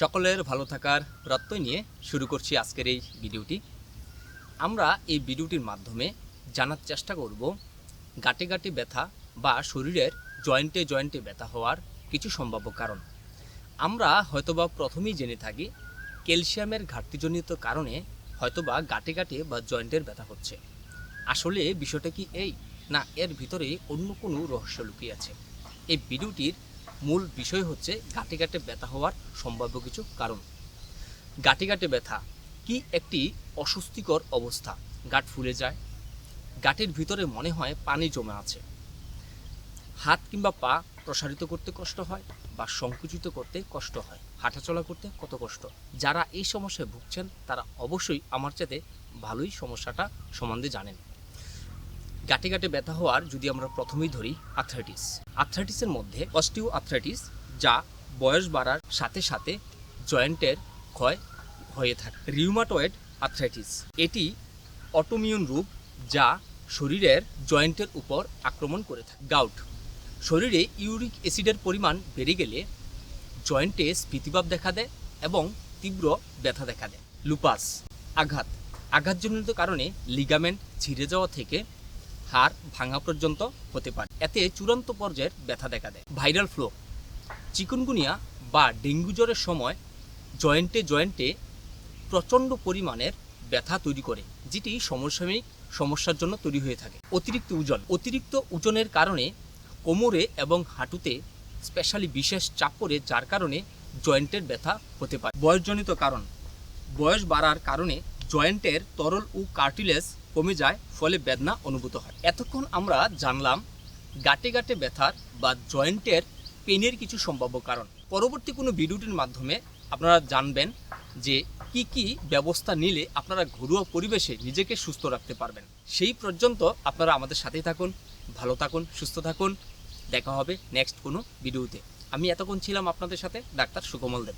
সকলের ভালো থাকার প্রত্যয় নিয়ে শুরু করছি আজকের এই ভিডিওটি। আমরা এই ভিডিওটির মাধ্যমে জানার চেষ্টা করব, গাঁটে গাঁটে ব্যথা বা শরীরের জয়েন্টে জয়েন্টে ব্যথা হওয়ার কিছু সম্ভাব্য কারণ। আমরা হয়তোবা প্রথমেই জেনে থাকি, ক্যালসিয়ামের ঘাটতিজনিত কারণে হয়তোবা গাঁটে গাঁটে বা জয়েন্টের ব্যথা হচ্ছে। আসলে বিষয়টা কি এই, না এর ভিতরে অন্য কোনো রহস্য লুকিয়ে আছে? এই ভিডিওটির মূল বিষয় হচ্ছে গাঁটে গাঁটে ব্যথা হওয়ার সম্ভাব্য কিছু কারণ। গাঁটে গাঁটে ব্যথা কি একটি অস্বস্তিকর অবস্থা? গাঁট ফুলে যায়। গাঁটের ভিতরে মনে হয় পানি জমে আছে। হাত কিংবা পা প্রসারিত করতে কষ্ট হয় বা সংকুচিত করতে কষ্ট হয়। হাঁটাচলা করতে কত কষ্ট? যারা এই সমস্যায় ভুগছেন, তারা অবশ্যই আমার চাতে ভালোই সমস্যাটা সম্বন্ধে জানেন। গাঁটে গাঁটে ব্যথা হওয়ার যদি আমরা প্রথমেই ধরি আর্থ্রাইটিস আর্থ্রাইটিসের মধ্যে অস্টিও আর্থ্রাইটিস যা বয়স বাড়ার সাথে সাথে জয়েন্টের ক্ষয় হয়ে থাকে। রিউমাটয়েড আর্থ্রাইটিস এটি অটোমিউন রূপ যা শরীরের জয়েন্টের উপর আক্রমণ করে থাকে। গাউট শরীরে ইউরিক অ্যাসিডের পরিমাণ বেড়ে গেলে জয়েন্টে স্ফীতিভাব দেখা দেয় এবং তীব্র ব্যথা দেখা দেয়। লুপাস আঘাত। আঘাতজনিত কারণে লিগামেন্ট ছিঁড়ে যাওয়া থেকে হাড় ভাঙা পর্যন্ত হতে পারে। এতে চূড়ান্ত পর্যায়ের ব্যথা দেখা দেয়। ভাইরাল ফ্লো, চিকুনগুনিয়া বা ডেঙ্গু জ্বরের সময় জয়েন্টে জয়েন্টে প্রচণ্ড পরিমাণের ব্যথা তৈরি করে, যেটি সমসাময়িক সমস্যার জন্য তৈরি হয়ে থাকে। অতিরিক্ত ওজন, অতিরিক্ত ওজনের কারণে কোমরে এবং হাঁটুতে স্পেশালি বিশেষ চাপ পড়ে, যার কারণে জয়েন্টের ব্যথা হতে পারে। বয়সজনিত কারণ, বয়স বাড়ার কারণে জয়েন্টের তরল ও কার্টিলেজ কমে যায়, ফলে বেদনা অনুভূত হয়। এতক্ষণ আমরা জানলাম গাঁটে গাঁটে ব্যথার বা জয়েন্টের পেনের কিছু সম্ভাব্য কারণ। পরবর্তী কোনো ভিডিওটির মাধ্যমে আপনারা জানবেন যে কি কি ব্যবস্থা নিলে আপনারা ঘরোয়া পরিবেশে নিজেকে সুস্থ রাখতে পারবেন। সেই পর্যন্ত আপনারা আমাদের সাথেই থাকুন, ভালো থাকুন, সুস্থ থাকুন। দেখা হবে নেক্সট কোনো ভিডিওতে। আমি এতক্ষণ ছিলাম আপনাদের সাথে, ডাক্তার সুকমল দেব।